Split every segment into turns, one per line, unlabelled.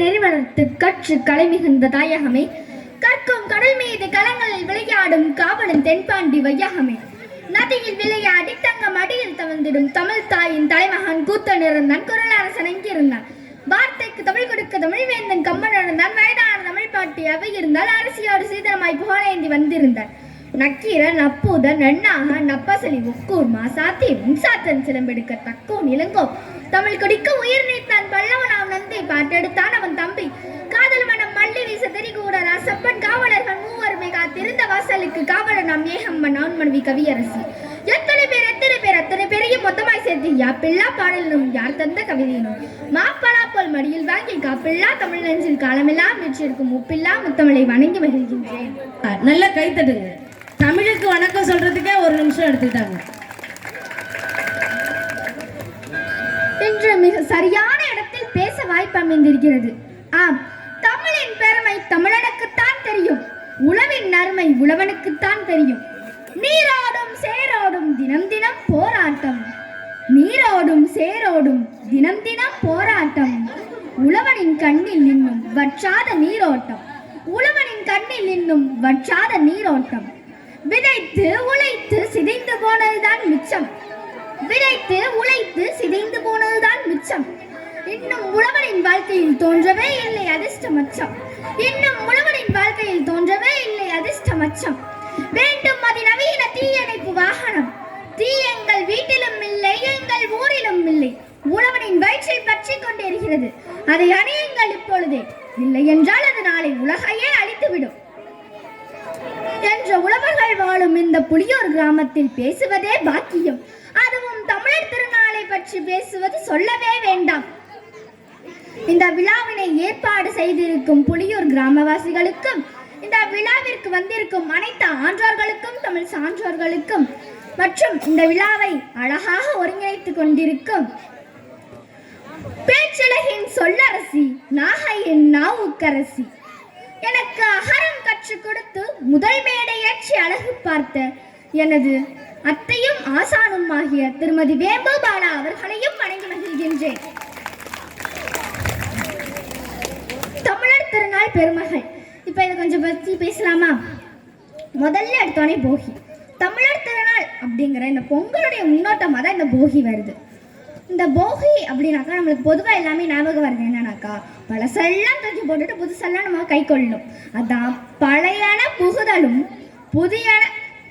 நிறுவனத்து கற்று கலை மிகுந்த தாயகமே. கற்கும் கடல் மீது கலங்களில் விளையாடும் காவலன் தென்பாண்டி வையகமே. நதியில் விளையாடி தங்கம் அடியில் தவழ்ந்திடும் தமிழ் தாயின் தலைமகன் கூத்தன் இருந்தான் குரலரசன் எங்கிருந்தான்? வார்த்தைக்கு தமிழ் கொடுக்க தமிழ் வேந்தன் கம்மன் இருந்தான் வயதான தமிழ் பாட்டி அவை இருந்தால் அரசியோடு சீதனமாய் புகழேந்தி வந்திருந்தார். நக்கீர நப்பூத நன்னாக நப்பசலி உக்கூர்மா சாத்தியம் சாத்தன் சிலம்பெடுக்க தக்கோன் இளங்கோ தமிழ் குடிக்க உயிர் நீத்தான் பல்லவனாம் நந்தை பாட்டெடுத்தான் அவன் தம்பி. காதல் மனம் மல்லி வீச தெரிகூட சப்பன் காவலர்கள் மூவருமே காத்திருந்த வாசலுக்கு காவலர் நாம் ஏகம்மன் நான் மனைவி கவியரசி. எத்தனை பேர் எத்தனை பேர் அத்தனை பேரையும் மொத்தமாய் சேர்த்து யா பிள்ளா பாடலினும் யார் தந்த கவிதையினும்? மாப்பழா போல் மடியில் வாங்கி காப்பிள்ளா தமிழ் நெஞ்சில் காலமெல்லாம் வெற்றிருக்கும் முப்பில்லா முத்தமிழை வணங்கி மகிழ்கின்றேன்.
நல்ல நல்லா கை தட்டுங்க தமிழுக்கு வணக்கம் சொல்றதுக்கே ஒரு நிமிஷம் எடுத்துக்கிட்டாங்க.
இன்று மிக சரியான இடத்தில் பேச வாய்ப்பு அமைந்திருக்கிறது. ஆம் தமிழின் பெருமை தமிழனுக்குத்தான் தெரியும். உழவின் நறுமை உழவனுக்குத்தான் தெரியும். நீரோடும் சேரோடும் தினம் தினம் போராட்டம். நீரோடும் சேரோடும் தினம் தினம் போராட்டம். உழவனின் கண்ணில் இன்னும் வற்றாத நீரோட்டம். உழவனின் கண்ணில் இன்னும் வற்றாத நீரோட்டம். விதைத்து உழைத்து சிதைந்து போனதுதான் மிச்சம். விதைத்து உழைத்து சிதைந்து போனதுதான் மிச்சம். இன்னும் உழவனின் வாழ்க்கையில் தோன்றவே இல்லை அதிர்ஷ்டமச்சம். இன்னும் உழவனின் வாழ்க்கையில் தோன்றவே இல்லை அதிர்ஷ்டமச்சம். வேண்டும் அதிநவீன தீயணைப்பு வாகனம். தீ எங்கள் வீட்டிலும் இல்லை எங்கள் ஊரிலும் இல்லை. உழவனின் வயிற்றில் பற்றி கொண்டிருக்கிறது. அதை அணியுங்கள் இப்பொழுதே. இல்லை என்றால் அது நாளை உலக அழித்துவிடும் என்ற உழவர்கள் வாழும் இந்த புளியோர் கிராமத்தில் பேசுவதே பாக்கியம். அதுவும் தமிழர் திருநாளை பற்றி பேசுவது சொல்லவே வேண்டாம். இந்த விழாவினை ஏற்பாடு செய்திருக்கும் புளியூர் கிராமவாசிகளுக்கும் இந்த விழாவிற்கு வந்திருக்கும் அனைத்து ஆன்றோர்களுக்கும் தமிழ் சான்றோர்களுக்கும் மற்றும் இந்த விழாவை அழகாக ஒருங்கிணைத்துக் கொண்டிருக்கும் பேச்சுலகின் சொல்லரசி நாகையின் நாவுக்கரசி. எனக்கு அகரம் கற்றுக் கொடுத்து முதல் மேடை அழகு பார்த்த எனது அத்தையும் ஆசானும் ஆகிய திருமதி வேம்புபாலா அவர்களையும் வணங்கி மகிழ்கின்றேன். தமிழர் திருநாள் பெருமகள். இப்போ இதை கொஞ்சம் பற்றி பேசலாமா? முதல்ல எடுத்தோடனே போகி. தமிழர் திருநாள் அப்படிங்கிற இந்த பொங்கலுடைய முன்னோட்டமாக தான் இந்த போகி வருது. இந்த போகி அப்படின்னாக்கா நம்மளுக்கு பொதுவாக எல்லாமே ஞாபகம் வருது என்னன்னாக்கா பழசெல்லாம் தூக்கி போட்டுட்டு புதுசெல்லாம் நம்ம கை கொள்ளணும். அதான் பழையன புகுதலும் புதியன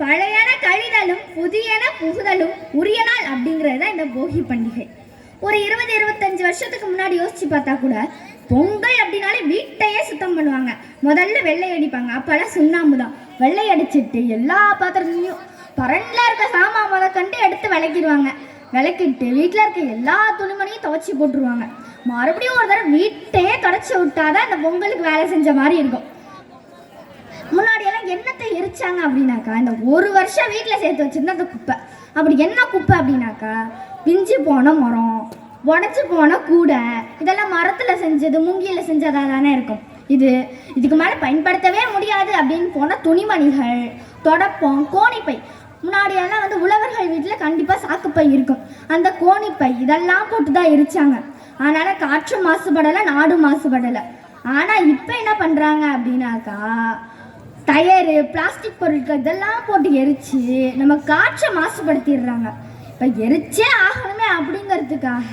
பழையன கழிதலும் புதியன புகுதலும் உரிய நாள் அப்படிங்கிறது தான் இந்த போகி பண்டிகை. ஒரு இருபது இருபத்தஞ்சு வருஷத்துக்கு முன்னாடி யோசிச்சு பார்த்தா கூட பொங்கல் அப்படின்னாலே வீட்டையே சுத்தம் பண்ணுவாங்க. முதல்ல வெள்ளை அடிப்பாங்க. அப்போல்லாம் சுண்ணாம்பு தான். வெள்ளை அடிச்சிட்டு எல்லா பாத்திரத்துலையும் பரண்டில் இருக்க சாமான் முத கண்டு எடுத்து விளக்கிடுவாங்க. விளக்கிட்டு வீட்டில் இருக்க எல்லா துணிமணியும் துவச்சி போட்டுருவாங்க. மறுபடியும் ஒரு தடவை வீட்டையே தொடச்சி விட்டாதான் இந்த பொங்கலுக்கு வேலை செஞ்ச மாதிரி இருக்கும். முன்னாடியெல்லாம் என்னத்தை எரிச்சாங்க அப்படின்னாக்கா இந்த ஒரு வருஷம் வீட்டில் சேர்த்து வச்சிருந்த அந்த குப்பை. அப்படி என்ன குப்பை அப்படின்னாக்கா பிஞ்சு போன மரம் உடச்சி போன கூடை இதெல்லாம் மரத்தில் செஞ்சது மூங்கியில் செஞ்சதாக தானே இருக்கும். இது இதுக்கு மேலே பயன்படுத்தவே முடியாது அப்படின்னு போன துணிமணிகள் தொடப்பம் கோணிப்பை. முன்னாடி எல்லாம் வந்து உழவர்கள் வீட்டில் கண்டிப்பாக சாக்குப்பை இருக்கும். அந்த கோணிப்பை இதெல்லாம் போட்டு தான் எரிச்சாங்க. அதனால் காற்று மாசுபடலை நாடு மாசுபடலை. ஆனால் இப்போ என்ன பண்ணுறாங்க அப்படின்னாக்கா டயரு பிளாஸ்டிக் பொருட்கள் இதெல்லாம் போட்டு எரித்து நம்ம காற்றை மாசுபடுத்திடுறாங்க. இப்போ எரிச்சே ஆகணுமே அப்படிங்கிறதுக்காக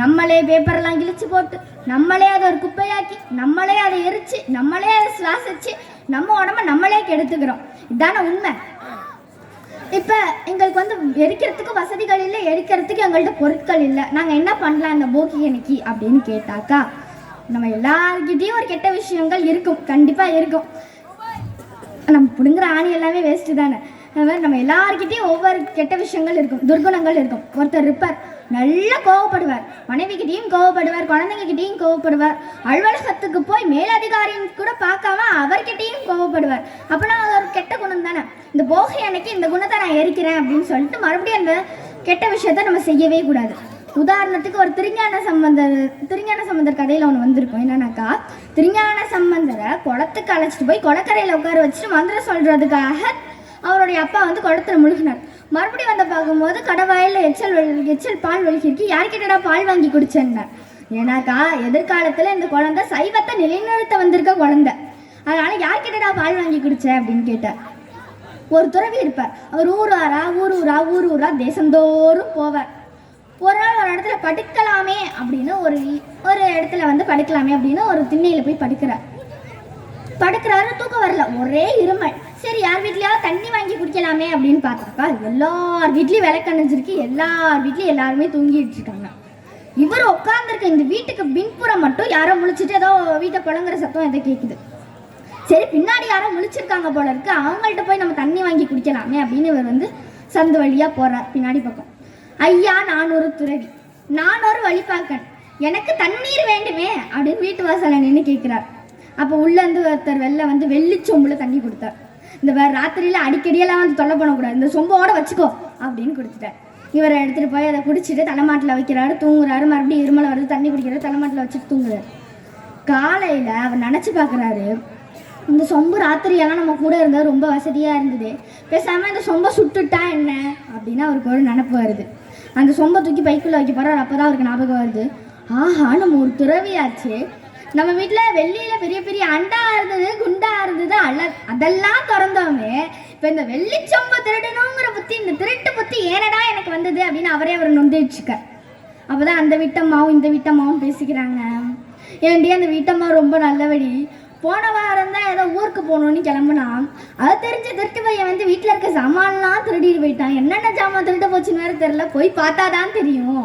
நம்மளே பேப்பரெல்லாம் கிழிச்சு போட்டு நம்மளே அதை ஒரு குப்பையாக்கி நம்மளே அதை எரித்து நம்மளே அதை சுவாசிச்சு நம்ம உடம்ப நம்மளே கெடுத்துக்கிறோம். இதான உண்மை. இப்போ எங்களுக்கு வந்து எரிக்கிறதுக்கு வசதிகள் இல்லை எரிக்கிறதுக்கு எங்கள்கிட்ட பொருட்கள் இல்லை. நாங்கள் என்ன பண்ணலாம் இந்த போகி அன்னைக்கு அப்படின்னு கேட்டாக்கா நம்ம எல்லார்கிட்டயும் ஒரு கெட்ட விஷயங்கள் இருக்கும் கண்டிப்பாக இருக்கும். நம்ம பிடுங்குற ஆணி எல்லாமே வேஸ்ட்டு தானே. அது மாதிரி நம்ம எல்லார்கிட்டயும் ஒவ்வொரு கெட்ட விஷயங்கள் இருக்கும் துர்குணங்கள் இருக்கும். ஒருத்தர் இருப்பார் நல்லா கோவப்படுவார். மனைவிக்கிட்டேயும் கோவப்படுவார் குழந்தைங்ககிட்டயும் கோவப்படுவார். அலுவலகத்துக்கு போய் மேலதிகாரியும் கூட பார்க்காம அவர்கிட்டையும் கோவப்படுவார். அப்போனா அது ஒரு கெட்ட குணம் தானே? இந்த போகை அன்னைக்கு இந்த குணத்தை நான் எரிக்கிறேன் அப்படின்னு சொல்லிட்டு மறுபடியும் அந்த கெட்ட விஷயத்த நம்ம செய்யவே கூடாது. உதாரணத்துக்கு ஒரு திருஞான சம்பந்தர் திருஞான சம்பந்தர் கதையில் ஒன்று வந்திருக்கும். என்னன்னாக்கா திருஞான சம்பந்தரை குளத்துக்கு அழைச்சிட்டு போய் குளக்கரையில் உட்கார வச்சுட்டு மந்திரம் சொல்கிறதுக்காக அவருடைய அப்பா வந்து குளத்துல முழுகினார். மறுபடியும் வந்து பார்க்கும்போது கடவாயில் எச்சல் எச்சல் பால் வலிக்கிருக்கு யார்கிட்டடா பால் வாங்கி குடிச்சேன்னார். ஏன்னாக்கா எதிர்காலத்தில் இந்த குழந்தை சைவத்தை நிலைநிறுத்த வந்திருக்க குழந்தை. யார் யார்கிட்டடா பால் வாங்கி குடிச்ச அப்படின்னு கேட்டார். ஒரு துறவி இருப்பார். அவர் ஊராரா ஊர் ஊரா ஊர் ஊரா தேசந்தோறும் போவார். ஒரு நாள் ஒரு இடத்துல படுக்கலாமே அப்படின்னு ஒரு ஒரு இடத்துல வந்து படுக்கலாமே அப்படின்னு ஒரு திண்ணையில் போய் படுக்கிறார். படுக்கிறாரு தூக்கம் வரல. ஒரே இருமல். சரி யார் வீட்லயாவது தண்ணி வாங்கி குடிக்கலாமே அப்படின்னு பார்த்தாக்கா எல்லார் வீட்லயும் விளக்கணிஞ்சிருக்கு எல்லார் வீட்லயும் எல்லாருமே தூங்கிட்டு இருக்காங்க. இவர் உட்காந்துருக்க இந்த வீட்டுக்கு பின்புறம் மட்டும் யாரோ முழிச்சிட்டு ஏதோ வீட்டை புழங்குற சத்தம் எதோ கேட்குது சரி பின்னாடி யாரோ முழிச்சிருக்காங்க போல இருக்கு. அவங்கள்ட்ட போய் நம்ம தண்ணி வாங்கி குடிக்கலாமே அப்படின்னு இவர் வந்து சந்து வழியா போறார் பின்னாடி பக்கம். ஐயா நான் ஒரு துறவி. நான் ஒரு வழிபாக்கன். எனக்கு தண்ணீர் வேண்டுமே அப்படின்னு வீட்டு வாசலை நின்று கேட்குறார் அப்போ உள்ளேருந்து ஒருத்தர் வெளில வந்து வெள்ளி சொம்புல தண்ணி கொடுத்தார். இந்த வேற ராத்திரியில் அடிக்கடியெல்லாம் வந்து தொல்லை பண்ணக்கூடாது. இந்த சொம்போட வச்சுக்கோ அப்படின்னு கொடுத்துட்டேன். இவரை எடுத்துகிட்டு போய் அதை குடிச்சிட்டு தலைமாட்டில் வைக்கிறாரு தூங்குறாரு. மறுபடியும் இருமலை வருது தண்ணி குடிக்கிறாரு தலைமாட்டில் வச்சுட்டு தூங்குறாரு. காலையில் அவர் நினச்சி பார்க்குறாரு இந்த சொம்பு ராத்திரியெல்லாம் நம்ம கூட இருந்தால் ரொம்ப வசதியாக இருந்தது. பேசாமல் இந்த சொம்பை சுட்டுட்டா என்ன? அப்படின்னு அவருக்கு ஒரு நினப்பு வருது. அந்த சொம்பை தூக்கி பைக்குள்ளே வைக்க போகிறார் அப்போ தான் அவருக்கு ஞாபகம் வருது. ஆஹா நம்ம ஒரு துறவியாச்சு. நம்ம வீட்டில் வெள்ளியில் பெரிய பெரிய அண்டா இருந்தது குண்டா இருந்தது அல்ல அதெல்லாம் திறந்தோமே இப்போ இந்த வெள்ளிச்சொம்ப திருடணுங்கிற புத்தி இந்த திருட்டு புத்தி ஏனடா எனக்கு வந்தது அப்படின்னு அவரே அவர் அப்போ தான் அந்த வீட்டம்மாவும் இந்த வீட்டம்மாவும் பேசிக்கிறாங்க. ஏன்டி அந்த வீட்டம்மா ரொம்ப நல்லபடி போன வாரம் தான் ஏதோ ஊருக்கு போகணும்னு கிளம்புனான் அது தெரிஞ்ச திருட்டு பையன் வந்து வீட்டில் இருக்க சாமான்லாம் திருடிட்டு போயிட்டான். என்னென்ன சாமான் திருட்டு போச்சுன்னு வேறு தெரில போய் பார்த்தாதான் தெரியும்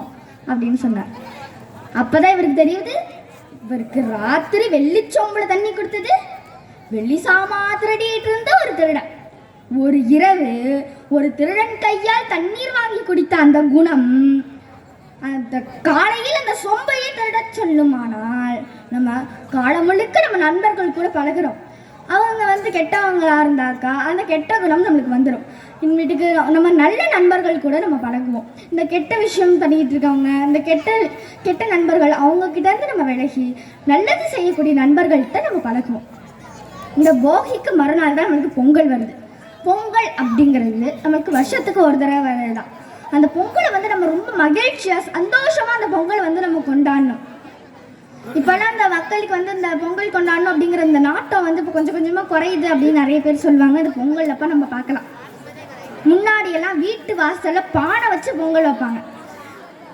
அப்படின்னு சொன்னார். அப்போ தான் இவருக்கு தெரியுது இவருக்கு ராத்திரி வெள்ளிச்சோம்புல தண்ணி கொடுத்தது. வெள்ளி சாமா திருடிட்டு இருந்த ஒரு திருடன். ஒரு இரவு ஒரு திருடன் கையால் தண்ணீர் வாங்கி குடித்த அந்த குணம் அந்த காலையில் அந்த சொம்பையை திருடச் சொல்லுமானால் நம்ம காலம் முழுக்க நம்ம நண்பர்கள் கூட பழகுறோம். அவங்க வந்து கெட்டவங்களாக இருந்தாக்கா அந்த கெட்ட குணம் நம்மளுக்கு வந்துடும் இன்னைக்கு நம்ம நல்ல நண்பர்கள் கூட நம்ம பழகுவோம். இந்த கெட்ட விஷயம் பண்ணிக்கிட்டு இருக்கவங்க இந்த கெட்ட கெட்ட நண்பர்கள் அவங்க நம்ம விலகி நல்லது செய்யக்கூடிய நண்பர்கள்ட்ட நம்ம பழகுவோம். இந்த போகிக்கு மறுநாள் தான் நம்மளுக்கு பொங்கல் வருது. பொங்கல் அப்படிங்கிறது நம்மளுக்கு வருஷத்துக்கு ஒரு தடவை வரதுதான் அந்த பொங்கலை வந்து நம்ம ரொம்ப மகிழ்ச்சியாக சந்தோஷமாக அந்த பொங்கல் வந்து நம்ம கொண்டாடணும். இப்போல்லாம் இந்த மக்களுக்கு வந்து இந்த பொங்கல் கொண்டாடணும் அப்படிங்கிற இந்த நாட்டம் வந்து இப்போ கொஞ்சம் கொஞ்சமாக குறையுது அப்படின்னு நிறைய பேர் சொல்லுவாங்க. இந்த பொங்கல் அப்போ நம்ம பார்க்கலாம். முன்னாடி எல்லாம் வீட்டு வாசலில் பானை வச்சு பொங்கல் வைப்பாங்க.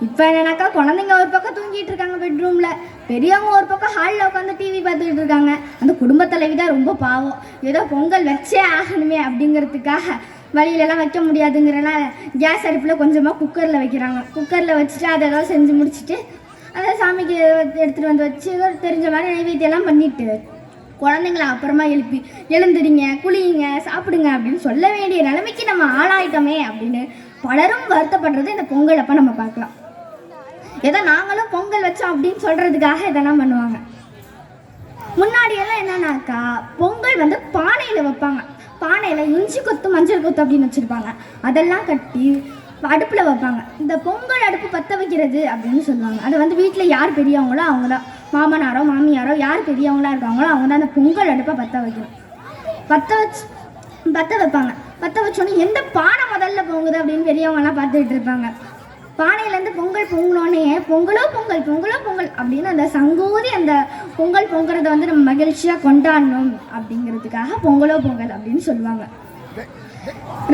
இப்போ என்னன்னாக்கா குழந்தைங்க ஒரு பக்கம் தூங்கிட்டு இருக்காங்க பெட்ரூமில் பெரியவங்க ஒரு பக்கம் ஹாலில் உட்காந்து டிவி பார்த்துக்கிட்டு இருக்காங்க. அந்த குடும்ப தலைவி தான் ரொம்ப பாவம். ஏதோ பொங்கல் வச்சே ஆகணுமே அப்படிங்கிறதுக்காக வழியிலலாம் வைக்க முடியாதுங்கிறனால கேஸ் அடுப்பில் கொஞ்சமாக குக்கரில் வைக்கிறாங்க. குக்கரில் வச்சுட்டு அதை ஏதாவது செஞ்சு முடிச்சுட்டு அதை சாமிக்கு எடுத்துகிட்டு வந்து வச்சு தெரிஞ்ச மாதிரி நைவேத்தியெல்லாம் பண்ணிட்டு குழந்தைங்கள அப்புறமா எழுப்பி எழுந்துடுங்க குளியுங்க சாப்பிடுங்க அப்படின்னு சொல்ல வேண்டிய நிலைமைக்கு நம்ம ஆளாயிட்டோமே அப்படின்னு பலரும் வருத்தப்படுறது இந்த பொங்கல் அப்போ நம்ம பார்க்கலாம். ஏதோ நாங்களும் பொங்கல் வச்சோம் அப்படின்னு சொல்கிறதுக்காக இதெல்லாம் பண்ணுவாங்க. முன்னாடியெல்லாம் என்னன்னாக்கா பொங்கல் வந்து பானையில் வைப்பாங்க. பானையில் இஞ்சி கொத்து மஞ்சள் கொத்து அப்படின்னு வச்சுருப்பாங்க. அதெல்லாம் கட்டி அடுப்பில் வைப்பாங்க. இந்த பொங்கல் அடுப்பு பற்ற வைக்கிறது அப்படின்னு சொல்லுவாங்க. அதை வந்து வீட்டில் யார் பெரியவங்களோ அவங்க தான் மாமனாரோ மாமியாரோ யார் பெரியவங்களா இருக்காங்களோ அவங்க தான் அந்த பொங்கல் அடுப்பை பற்ற வைக்கணும். பற்ற வச்சு பற்ற வைப்பாங்க. பற்ற வச்சோன்னே எந்த பானை முதல்ல பொங்குது அப்படின்னு பெரியவங்கலாம் பார்த்துக்கிட்டு இருப்பாங்க. பானையிலேருந்து பொங்கல் பொங்கினோடனே பொங்கலோ பொங்கல் பொங்கலோ பொங்கல் அப்படின்னு அந்த சங்கூதி அந்த பொங்கல் பொங்குறத வந்து நம்ம மகிழ்ச்சியாக கொண்டாடணும் அப்படிங்கிறதுக்காக பொங்கலோ பொங்கல் அப்படின்னு சொல்லுவாங்க.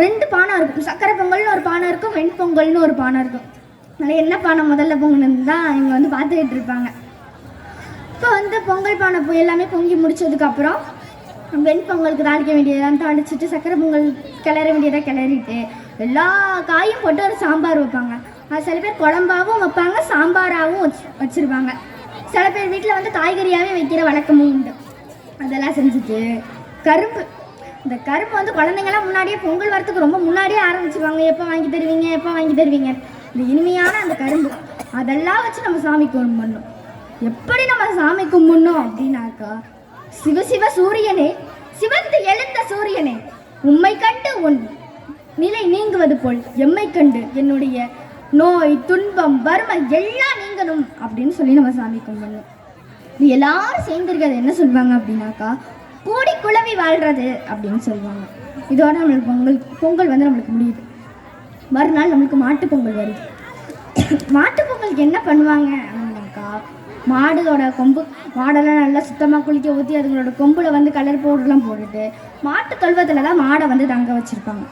ரெண்டு பானை இருக்கும். சக்கரை பொங்கல்னு ஒரு பானை இருக்கும் வெண்பொங்கல்னு ஒரு பானை இருக்கும். அதனால் என்ன பானை முதல்ல பொங்கலுன்னு தான் இவங்க வந்து பார்த்துக்கிட்டு இருப்பாங்க. இப்போ வந்து பொங்கல் பானை போய் எல்லாமே பொங்கி முடிச்சதுக்கப்புறம் வெண்பொங்கலுக்கு தாளிக்க வேண்டியதெல்லாம் தாளிச்சிட்டு சக்கரை பொங்கல் கிளற வேண்டியதாக கிளறிட்டு எல்லா காயும் போட்டு ஒரு சாம்பார் வைப்பாங்க. அது சில பேர் குழம்பாகவும் வைப்பாங்க சாம்பாராகவும் வச்சு வச்சுருப்பாங்க. சில பேர் வீட்டில் வந்து காய்கறியாகவே வைக்கிற வழக்கமும் உண்டு. அதெல்லாம் செஞ்சுட்டு கரும்பு இந்த கரும்பு வந்து குழந்தைங்கலாம் முன்னாடியே பொங்கல் வரத்துக்கு ரொம்ப முன்னாடியே ஆரம்பிச்சிருவாங்க. எப்போ வாங்கி தருவீங்க எப்போ வாங்கி தருவீங்க? இந்த இனிமையான அந்த கரும்பு. அதெல்லாம் வச்சு நம்ம சாமி கும்பிடணும். எப்படி நம்ம சாமி கும்பிடணும் அப்படின்னாக்கா சிவ சிவ சூரியனே சிவந்து எழுந்த சூரியனே உம்மை கண்டு உன் நிலை நீங்குவது போல் எம்மை கண்டு என்னுடைய நோய் துன்பம் வறுமை எல்லாம் நீங்கணும் அப்படின்னு சொல்லி நம்ம சாமி கும்பிடணும். இது எல்லாரும் சேர்ந்துருக்கிறது என்ன சொல்லுவாங்க அப்படின்னாக்கா கூடி குழவி வாழ்கிறது அப்படின்னு சொல்லுவாங்க. இதோட நம்மளுக்கு பொங்கல் பொங்கல் வந்து நம்மளுக்கு முடியுது. மறுநாள் நம்மளுக்கு மாட்டுப் பொங்கல் வருது. மாட்டுப் பொங்கலுக்கு என்ன பண்ணுவாங்க அப்படின்னாக்கா மாடுதோட கொம்பு மாடெல்லாம் நல்லா சுத்தமாக குளிக்க ஊற்றி அதுங்களோட கொம்பில் வந்து கலர் பவுடர்லாம் போட்டுட்டு மாட்டு தொழுவத்தில் தான் மாடை வந்து தங்க வச்சுருப்பாங்க.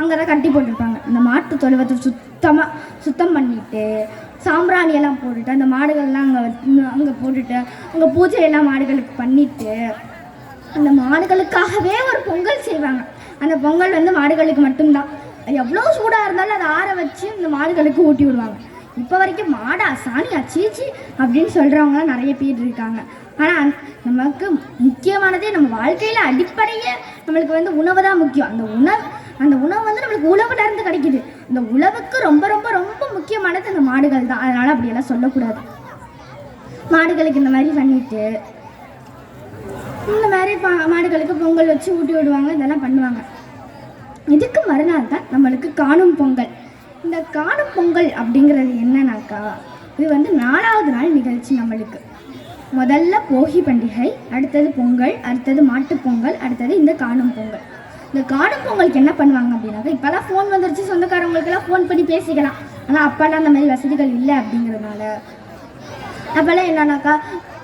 அங்கே தான் கட்டி போட்டிருப்பாங்க. இந்த மாட்டு தொழுவத்தை சுத்தமாக சுத்தம் பண்ணிட்டு சாம்பிராணி எல்லாம் போட்டுட்டு அந்த மாடுகள்லாம் அங்கே அங்கே போட்டுட்டு அங்கே பூஜையெல்லாம் மாடுகளுக்கு பண்ணிவிட்டு அந்த மாடுகளுக்காகவே ஒரு பொங்கல் செய்வாங்க. அந்த பொங்கல் வந்து மாடுகளுக்கு மட்டும்தான். எவ்வளோ சூடாக இருந்தாலும் அதை ஆற வச்சு இந்த மாடுகளுக்கு ஊட்டி விடுவாங்க. இப்போ வரைக்கும் மாடா சாணியா சீச்சி அப்படின்னு சொல்கிறவங்களாம் நிறைய பேர் இருக்காங்க. ஆனால் நமக்கு முக்கியமானதே நம்ம வாழ்க்கையில் அடிப்படையே நம்மளுக்கு வந்து உணவு தான் முக்கியம். அந்த உணவு அந்த உணவு வந்து நம்மளுக்கு உழவுலேருந்து கிடைக்கிது கிடைக்குது. அந்த உழவுக்கு ரொம்ப ரொம்ப ரொம்ப முக்கியமானது அந்த மாடுகள் தான். அதனால் அப்படியெல்லாம் சொல்லக்கூடாது. மாடுகளுக்கு இந்த மாதிரி பண்ணிட்டு இந்த மாதிரி பா மாடுகளுக்கு பொங்கல் வச்சு ஊட்டி விடுவாங்க இதெல்லாம் பண்ணுவாங்க. இதுக்கு மறுநாள் தான் நம்மளுக்கு காணும் பொங்கல். இந்த காணும் பொங்கல் அப்படிங்கிறது என்னன்னாக்கா இது வந்து நாலாவது நாள் நிகழ்ச்சி நம்மளுக்கு. முதல்ல போகி பண்டிகை அடுத்தது பொங்கல் அடுத்தது மாட்டுப் பொங்கல் அடுத்தது இந்த காணும் பொங்கல். இந்த காணும் பொங்கலுக்கு என்ன பண்ணுவாங்க அப்படின்னாக்கா தான் ஃபோன் வந்துருச்சு சொந்தக்காரவங்களுக்கெல்லாம் ஃபோன் பண்ணி பேசிக்கலாம். ஆனால் அப்போல்லாம் அந்த மாதிரி வசதிகள் இல்லை அப்படிங்கிறதுனால அப்போல்லாம் என்னன்னாக்கா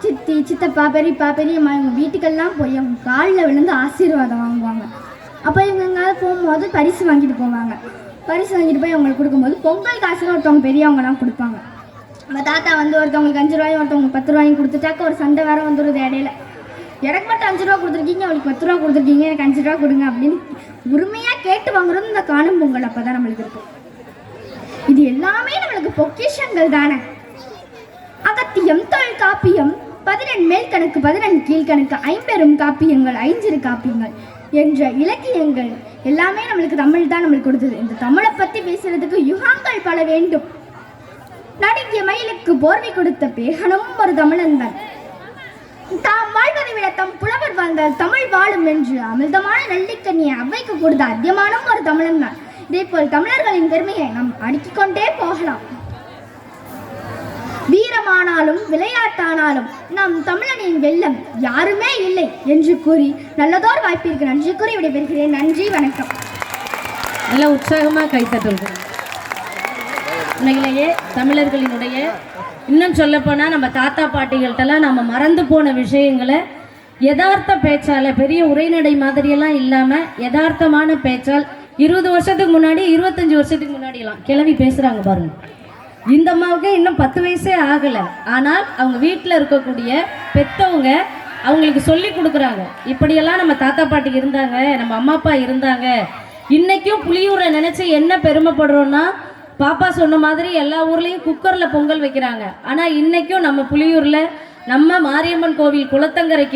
சித்தி சித்தப்பா பெரியப்பா பெரியம்மா இவங்க வீட்டுக்கெல்லாம் போய் அவங்க காலில் விழுந்து ஆசீர்வாதம் வாங்குவாங்க. அப்போ இவங்க எங்கேயாவது போகும்போது பரிசு வாங்கிட்டு போவாங்க. பரிசு வாங்கிட்டு போய் அவங்களுக்கு கொடுக்கும்போது பொங்கல் காசுன்னு ஒருத்தவங்க பெரியவங்கலாம் கொடுப்பாங்க. நம்ம தாத்தா வந்து ஒருத்தவங்களுக்கு அஞ்சு ரூபாயும் ஒருத்தவங்க பத்து ரூபாயும் கொடுத்துட்டாக்க ஒரு சண்டை வேற வந்துடுது இடையில. எனக்கு மட்டும் அஞ்சு ரூபா கொடுத்துருக்கீங்க அவளுக்கு பத்து ரூபா கொடுத்துருக்கீங்க எனக்கு அஞ்சு ரூபா கொடுங்க அப்படின்னு உரிமையாக கேட்டு வாங்குறது இந்த காணும் பொங்கல் அப்போ தான் நம்மளுக்கு இருக்கும். இது எல்லாமே நம்மளுக்கு பொக்கிஷங்கள் தானே. அகத்தியம் தொல் காப்பியம் பதினெண் மேல் கணக்கு பதினெண் கீழ்கணக்கு ஐம்பெரும் காப்பியங்கள் ஐஞ்சிறு காப்பியங்கள் என்ற இலக்கியங்கள் எல்லாமே நம்மளுக்கு தமிழ் தான் நம்மளுக்கு கொடுத்தது. இந்த தமிழை பற்றி பேசுறதுக்கு யுகங்கள் பல வேண்டும். நடுங்கிய மயிலுக்கு போர்வை கொடுத்த பேகனும் ஒரு தமிழன் தான் தாம் வாழ்வதை விட தம் புலவர் வாழ்ந்தால் தமிழ் வாழும் என்று அமிர்தமான நெல்லிக்கண்ணியை அவைக்கு கொடுத்த அத்தியமானும் ஒரு தமிழன் தான் இதேபோல் தமிழர்களின் பெருமையை நாம் அடுக்கிக் கொண்டே போகலாம். ஆனாலும் விளையாட்டானாலும் நம் தமிழனின் வெள்ளம் யாருமே இல்லை என்று கூறி நல்லதோர் வாய்ப்பிற்கு நன்றி கூறி விடைபெறுகிறேன். நன்றி வணக்கம்.
நல்லா உற்சாகமாக கைத்தட்டல் உண்மையிலேயே தமிழர்களினுடைய இன்னும் சொல்லப்போனால் நம்ம தாத்தா பாட்டிகள்கிட்டலாம் நம்ம மறந்து போன விஷயங்களை யதார்த்த பேச்சால் பெரிய உரைநடை மாதிரியெல்லாம் இல்லாமல் யதார்த்தமான பேச்சால் இருபது வருஷத்துக்கு முன்னாடி இருபத்தஞ்சி வருஷத்துக்கு முன்னாடியெல்லாம் கிளவி பேசுகிறாங்க பாருங்கள் இந்த அம்மாவுக்கு இன்னும் பத்து வயசே ஆகலை. ஆனால் அவங்க வீட்டில் இருக்கக்கூடிய பெத்தவங்க அவங்களுக்கு சொல்லி கொடுக்குறாங்க. இப்படியெல்லாம் நம்ம தாத்தா பாட்டி இருந்தாங்க நம்ம அம்மா அப்பா இருந்தாங்க. இன்றைக்கும் புளியூரை நினச்சி என்ன பெருமைப்படுறோன்னா பாப்பா சொன்ன மாதிரி எல்லா ஊர்லேயும் குக்கரில் பொங்கல் வைக்கிறாங்க. ஆனால் இன்றைக்கும் நம்ம புளியூரில் நம்ம மாரியம்மன் கோவில் குளத்தங்கரைக்கு